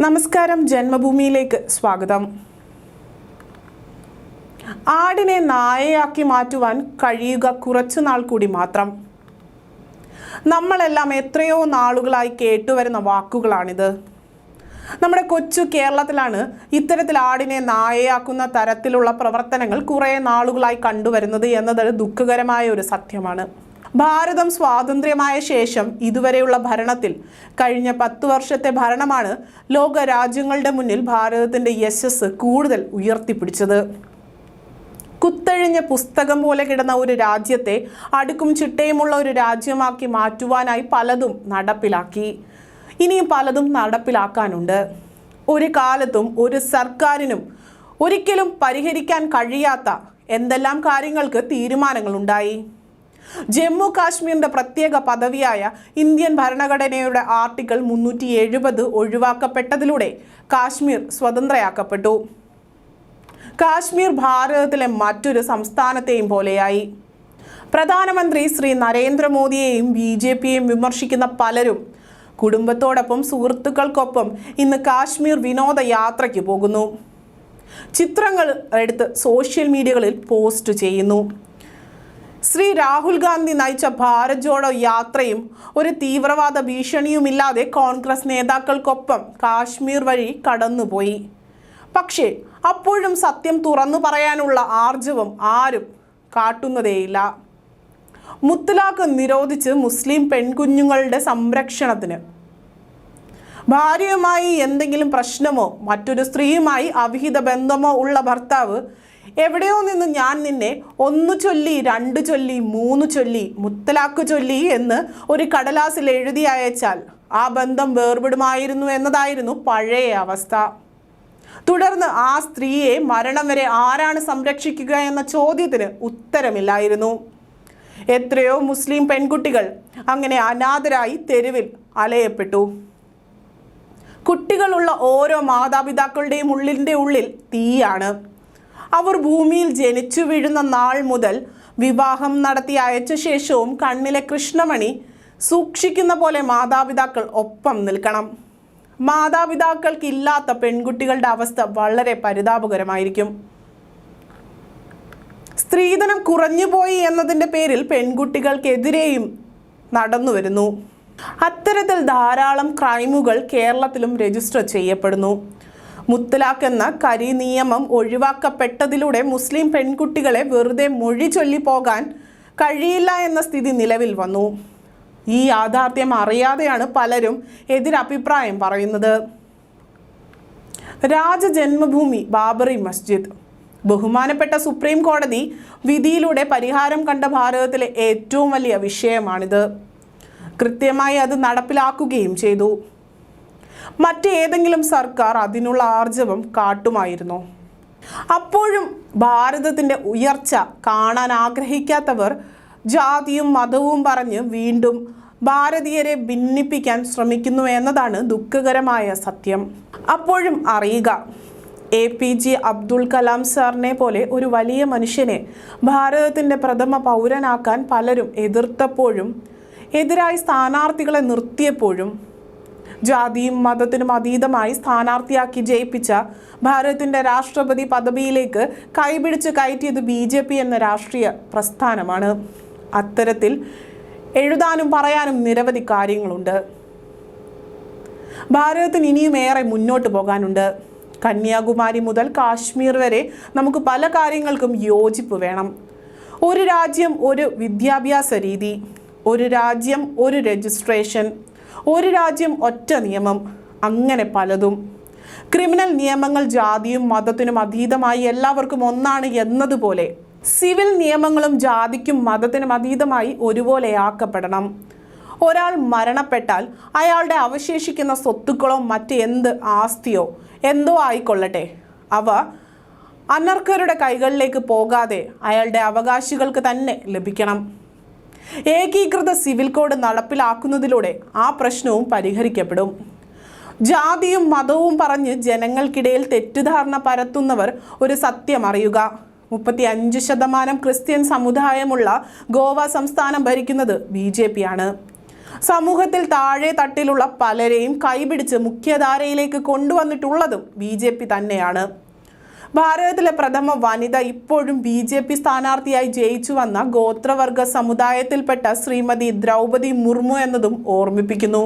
നമസ്കാരം. ജന്മഭൂമിയിലേക്ക് സ്വാഗതം. ആടിനെ നായയാക്കി മാറ്റുവാൻ കഴിയുക കുറച്ചു നാൾ കൂടി മാത്രം. നമ്മളെല്ലാം എത്രയോ നാളുകളായി കേട്ടുവരുന്ന വാക്കുകളാണിത്. നമ്മുടെ കൊച്ചു കേരളത്തിലാണ് ഇത്തരത്തിൽ ആടിനെ നായയാക്കുന്ന തരത്തിലുള്ള പ്രവർത്തനങ്ങൾ കുറേ നാളുകളായി കണ്ടുവരുന്നത് എന്നത് ദുഃഖകരമായ ഒരു സത്യമാണ്. ഭാരതം സ്വാതന്ത്ര്യമായ ശേഷം ഇതുവരെയുള്ള ഭരണത്തിൽ കഴിഞ്ഞ പത്തു വർഷത്തെ ഭരണമാണ് ലോക രാജ്യങ്ങളുടെ മുന്നിൽ ഭാരതത്തിന്റെ യശസ് കൂടുതൽ ഉയർത്തിപ്പിടിച്ചത്. കുത്തഴിഞ്ഞ പുസ്തകം പോലെ കിടന്ന ഒരു രാജ്യത്തെ അടുക്കും ചിട്ടയുമുള്ള ഒരു രാജ്യമാക്കി മാറ്റുവാനായി പലതും നടപ്പിലാക്കി. ഇനിയും പലതും നടപ്പിലാക്കാനുണ്ട്. ഒരു കാലത്തും ഒരു സർക്കാരിനും ഒരിക്കലും പരിഹരിക്കാൻ കഴിയാത്ത എന്തെല്ലാം കാര്യങ്ങൾക്ക് തീരുമാനങ്ങളുണ്ടായി? ജമ്മു കാശ്മീരിന്റെ പ്രത്യേക പദവിയായ ഇന്ത്യൻ ഭരണഘടനയുടെ ആർട്ടിക്കിൾ മുന്നൂറ്റി എഴുപത് ഒഴിവാക്കപ്പെട്ടതിലൂടെ കാശ്മീർ സ്വതന്ത്രയാക്കപ്പെട്ടു. കാശ്മീർ ഭാരതത്തിലെ മറ്റൊരു സംസ്ഥാനത്തെയും പോലെയായി. പ്രധാനമന്ത്രി ശ്രീ നരേന്ദ്രമോദിയെയും ബി ജെ പിയെയും വിമർശിക്കുന്ന പലരും കുടുംബത്തോടൊപ്പം സുഹൃത്തുക്കൾക്കൊപ്പം ഇന്ന് കാശ്മീർ വിനോദയാത്രയ്ക്ക് പോകുന്നു. ചിത്രങ്ങൾ എടുത്ത് സോഷ്യൽ മീഡിയകളിൽ പോസ്റ്റ് ചെയ്യുന്നു. ശ്രീ രാഹുൽ ഗാന്ധി നയിച്ച ഭാരത് ജോഡോ യാത്രയും ഒരു തീവ്രവാദ ഭീഷണിയുമില്ലാതെ കോൺഗ്രസ് നേതാക്കൾക്കൊപ്പം കാശ്മീർ വഴി കടന്നുപോയി. പക്ഷേ അപ്പോഴും സത്യം തുറന്നു പറയാനുള്ള ആർജവം ആരും കാട്ടുന്നതേയില്ല. മുത്തലാഖ് നിരോധിച്ച് മുസ്ലിം പെൺകുഞ്ഞുങ്ങളുടെ സംരക്ഷണത്തിന്. ഭാര്യയുമായി എന്തെങ്കിലും പ്രശ്നമോ മറ്റൊരു സ്ത്രീയുമായി അവിഹിത ബന്ധമോ ഉള്ള ഭർത്താവ് എവിടെയോ നിന്ന് ഞാൻ നിന്നെ ഒന്ന് ചൊല്ലി രണ്ട് ചൊല്ലി മൂന്ന് ചൊല്ലി മുത്തലാക്ക് ചൊല്ലി എന്ന് ഒരു കടലാസിൽ എഴുതി അയച്ചാൽ ആ ബന്ധം വേർപെടുമായിരുന്നു എന്നതായിരുന്നു പഴയ അവസ്ഥ. തുടർന്ന് ആ സ്ത്രീയെ മരണം വരെ ആരാണ് സംരക്ഷിക്കുക എന്ന ചോദ്യത്തിന് ഉത്തരമില്ലായിരുന്നു. എത്രയോ മുസ്ലിം പെൺകുട്ടികൾ അങ്ങനെ അനാഥരായി തെരുവിൽ അലയപ്പെട്ടു. കുട്ടികളുള്ള ഓരോ മാതാപിതാക്കളുടെയും ഉള്ളിന്റെ ഉള്ളിൽ തീയാണ്. അവർ ഭൂമിയിൽ ജനിച്ചു വീഴുന്ന നാൾ മുതൽ വിവാഹം നടത്തി അയച്ച ശേഷവും കണ്ണിലെ കൃഷ്ണമണി സൂക്ഷിക്കുന്ന പോലെ മാതാപിതാക്കൾ ഒപ്പം നിൽക്കണം. മാതാപിതാക്കൾക്കില്ലാത്ത പെൺകുട്ടികളുടെ അവസ്ഥ വളരെ പരിതാപകരമായിരിക്കും. സ്ത്രീധനം കുറഞ്ഞുപോയി എന്നതിന്റെ പേരിൽ പെൺകുട്ടികൾക്കെതിരെയും നടന്നു വരുന്നു. അത്തരത്തിൽ ധാരാളം ക്രൈമുകൾ കേരളത്തിലും രജിസ്റ്റർ ചെയ്യപ്പെടുന്നു. മുത്തലാഖ് എന്ന കരി നിയമം ഒഴിവാക്കപ്പെട്ടതിലൂടെ മുസ്ലിം പെൺകുട്ടികളെ വെറുതെ മൊഴി ചൊല്ലി പോകാൻ കഴിയില്ല എന്ന സ്ഥിതി നിലവിൽ വന്നു. ഈ യാഥാർത്ഥ്യം അറിയാതെയാണ് പലരും എതിരഭിപ്രായം പറയുന്നത്. രാജജന്മഭൂമി ബാബറി മസ്ജിദ്. ബഹുമാനപ്പെട്ട സുപ്രീം കോടതി വിധിയിലൂടെ പരിഹാരം കണ്ട ഭാരതത്തിലെ ഏറ്റവും വലിയ വിഷയമാണിത്. കൃത്യമായി അത് നടപ്പിലാക്കുകയും ചെയ്തു. മറ്റേതെങ്കിലും സർക്കാർ അതിനുള്ള ആർജവം കാട്ടുമായിരുന്നു. അപ്പോഴും ഭാരതത്തിന്റെ ഉയർച്ച കാണാൻ ആഗ്രഹിക്കാത്തവർ ജാതിയും മതവും പറഞ്ഞ് വീണ്ടും ഭാരതീയരെ ഭിന്നിപ്പിക്കാൻ ശ്രമിക്കുന്നു എന്നതാണ് ദുഃഖകരമായ സത്യം. അപ്പോഴും അറിയുക A P J Abdul Kalam സാറിനെ പോലെ ഒരു വലിയ മനുഷ്യനെ ഭാരതത്തിന്റെ പ്രഥമ പൗരനാക്കാൻ പലരും എതിർത്തപ്പോഴും എതിരായി സ്ഥാനാർത്ഥികളെ നിർത്തിയപ്പോഴും ജാതിയും മതത്തിനും അതീതമായി സ്ഥാനാർത്ഥിയാക്കി ജയിപ്പിച്ച ഭാരതത്തിന്റെ രാഷ്ട്രപതി പദവിയിലേക്ക് കൈപിടിച്ച് കയറ്റിയത് ബി ജെ പി എന്ന രാഷ്ട്രീയ പ്രസ്ഥാനമാണ്. അത്തരത്തിൽ എഴുതാനും പറയാനും നിരവധി കാര്യങ്ങളുണ്ട്. ഭാരതത്തിന് ഇനിയും ഏറെ മുന്നോട്ട് പോകാനുണ്ട്. കന്യാകുമാരി മുതൽ കാശ്മീർ വരെ നമുക്ക് പല കാര്യങ്ങൾക്കും യോജിപ്പ് വേണം. ഒരു രാജ്യം ഒരു വിദ്യാഭ്യാസ രീതി ഒരു രാജ്യം ഒരു രജിസ്ട്രേഷൻ ഒരു രാജ്യം ഒറ്റ നിയമം അങ്ങനെ പലതും. ക്രിമിനൽ നിയമങ്ങൾ ജാതിയും മതത്തിനും അതീതമായി എല്ലാവർക്കും ഒന്നാണ് എന്നതുപോലെ സിവിൽ നിയമങ്ങളും ജാതിക്കും മതത്തിനും അതീതമായി ഒരുപോലെയാക്കപ്പെടണം. ഒരാൾ മരണപ്പെട്ടാൽ അയാളുടെ അവശേഷിക്കുന്ന സ്വത്തുക്കളോ മറ്റ് എന്ത് ആസ്തിയോ എന്തോ ആയിക്കൊള്ളട്ടെ. അവ അനർഹരുടെ കൈകളിലേക്ക് പോകാതെ അയാളുടെ അവകാശികൾക്ക് തന്നെ ലഭിക്കണം. ഏകീകൃത സിവിൽ കോഡ് നടപ്പിലാക്കുന്നതിലൂടെ ആ പ്രശ്നവും പരിഹരിക്കപ്പെടും. ജാതിയും മതവും പറഞ്ഞ് ജനങ്ങൾക്കിടയിൽ തെറ്റിദ്ധാരണ പരത്തുന്നവർ ഒരു സത്യം അറിയുക. മുപ്പത്തി അഞ്ച് ശതമാനം ക്രിസ്ത്യൻ സമുദായമുള്ള ഗോവ സംസ്ഥാനം ഭരിക്കുന്നത് ബി ജെ പി ആണ് സമൂഹത്തിൽ താഴെ തട്ടിലുള്ള പലരെയും കൈപിടിച്ച് മുഖ്യധാരയിലേക്ക് കൊണ്ടുവന്നിട്ടുള്ളതും ബി ജെ പി തന്നെയാണ്. ഭാരതത്തിലെ പ്രഥമ വനിത ഇപ്പോഴും ബി ജെ പി സ്ഥാനാർത്ഥിയായി ജയിച്ചു വന്ന ഗോത്രവർഗ സമുദായത്തിൽപ്പെട്ട ശ്രീമതി ദ്രൗപതി മുർമു എന്നതും ഓർമ്മിപ്പിക്കുന്നു.